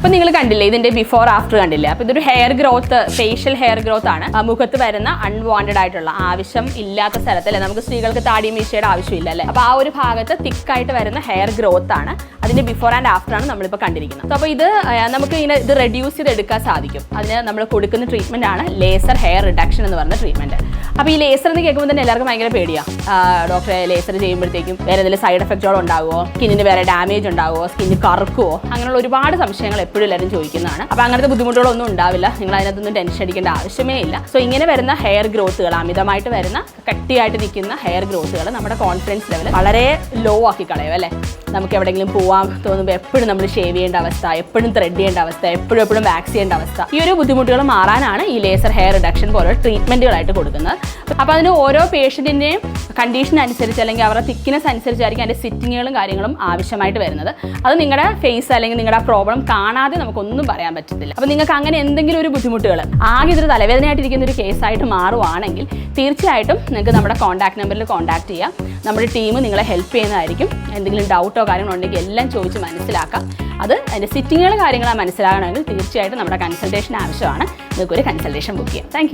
അപ്പൊ നിങ്ങൾ കണ്ടില്ലേ ഇതിന്റെ ബിഫോർ ആഫ്റ്റർ കണ്ടില്ലേ? അപ്പോൾ ഇതൊരു hair growth facial hair growth ആണ്. മുഖത്ത് വരുന്ന അൺവാണ്ടഡ് ആയിട്ടുള്ള ആവശ്യം ഇല്ലാത്ത സ്ഥലത്തല്ലേ? നമുക്ക് സ്ത്രീകൾക്ക് താടി മീശയുടെ ആവശ്യമില്ല അല്ലേ? അപ്പൊ ആ ഒരു ഭാഗത്ത് തിക്കായിട്ട് വരുന്ന ഹെയർ ഗ്രോത്ത് ആണ്. അതിന്റെ ബിഫോർ ആൻഡ് ആഫ്റ്റർ ആണ് നമ്മളിപ്പോൾ കണ്ടിരിക്കുന്നത്. അപ്പോൾ ഇത് നമുക്ക് ഇങ്ങനെ ഇത് റെഡ്യൂസ് ചെയ്ത് എടുക്കാൻ സാധിക്കും. അതിന് നമ്മൾ കൊടുക്കുന്ന ട്രീറ്റ്മെന്റ് ആണ് ലേസർ ഹെയർ റിഡക്ഷൻ എന്ന് പറയുന്ന ട്രീറ്റ്മെന്റ് അപ്പോൾ ഈ ലേസർ എന്ന് കേൾക്കുമ്പോൾ തന്നെ എല്ലാവർക്കും ഭയങ്കര പേടിയാണ് ഡോക്ടറെ ലേസർ ചെയ്യുമ്പോഴത്തേക്കും വേറെ എന്തെങ്കിലും സൈഡ് എഫക്റ്റുകൾ ഉണ്ടാകുമോ സ്കിന്നിന് വേറെ ഡാമേജ് ഉണ്ടാകുമോ സ്കിന്നിന് കറുക്കുമോ അങ്ങനെയുള്ള ഒരുപാട് സംശയങ്ങൾ എപ്പോഴും എല്ലാവരും ചോദിക്കുന്നതാണ്. അപ്പോൾ അങ്ങനത്തെ ബുദ്ധിമുട്ടുകളൊന്നും ഉണ്ടാവില്ല. നിങ്ങൾ അതിനകത്തൊന്നും ടെൻഷൻ അടിക്കേണ്ട ആവശ്യമേ ഇല്ല. സോ ഇങ്ങനെ വരുന്ന ഹെയർ ഗ്രോത്തുകൾ അമിതമായിട്ട് വരുന്ന കട്ടിയായിട്ട് നിൽക്കുന്ന ഹെയർ ഗ്രോത്തുകൾ നമ്മുടെ കോൺഫിഡൻസ് ലെവൽ വളരെ ലോ ആക്കി കളയും അല്ലേ? നമുക്ക് എവിടെയെങ്കിലും പോവാൻ തോന്നുമ്പോൾ എപ്പോഴും നമ്മൾ ഷേവ് ചെയ്യേണ്ട അവസ്ഥ എപ്പോഴും ത്രെഡ് ചെയ്യേണ്ട അവസ്ഥ എപ്പോഴും എപ്പോഴും വാക്സ് ചെയ്യേണ്ട അവസ്ഥ. ഈ ഒരു ബുദ്ധിമുട്ടുകൾ മാറാനാണ് ഈ ലേസർ ഹെയർ റിഡക്ഷൻ പോലെ ട്രീറ്റ്മെന്റുകളായിട്ട് കൊടുക്കുന്നത്. അപ്പോൾ അതിന് ഓരോ പേഷ്യന്റിന്റെയും കണ്ടീഷൻ അനുസരിച്ച് അല്ലെങ്കിൽ അവരുടെ തിക്നെസ് അനുസരിച്ചായിരിക്കും അതിന്റെ സിറ്റിങ്ങുകളും കാര്യങ്ങളും ആവശ്യമായിട്ട് വരുന്നത്. അത് നിങ്ങളുടെ ഫേസ് അല്ലെങ്കിൽ നിങ്ങളുടെ പ്രോബ്ലം കാണാതെ നമുക്കൊന്നും പറയാൻ പറ്റത്തില്ല. അപ്പോൾ നിങ്ങൾക്ക് അങ്ങനെ എന്തെങ്കിലും ഒരു ബുദ്ധിമുട്ടുകൾ ആകെ ഇതൊരു തലവേദനയായിട്ടിരിക്കുന്ന ഒരു കേസായിട്ട് മാറുവാണെങ്കിൽ തീർച്ചയായിട്ടും നിങ്ങൾക്ക് നമ്മുടെ കോൺടാക്ട് നമ്പറിൽ കോൺടാക്ട് ചെയ്യാം. നമ്മുടെ ടീം നിങ്ങളെ ഹെൽപ്പ് ചെയ്യുന്നതായിരിക്കും. എന്തെങ്കിലും ഡൗട്ടോ കാര്യങ്ങളോ ഉണ്ടെങ്കിൽ എല്ലാം ചോദിച്ച് മനസ്സിലാക്കാം. അത് അതിന്റെ സിറ്റിങ്ങുകൾ കാര്യങ്ങളാണ് മനസ്സിലാകണമെങ്കിൽ തീർച്ചയായിട്ടും നമ്മുടെ കൺസൾട്ടേഷൻ ആവശ്യമാണ്. നിങ്ങൾക്കൊരു കൺസൾട്ടേഷൻ ബുക്ക് ചെയ്യാം. താങ്ക്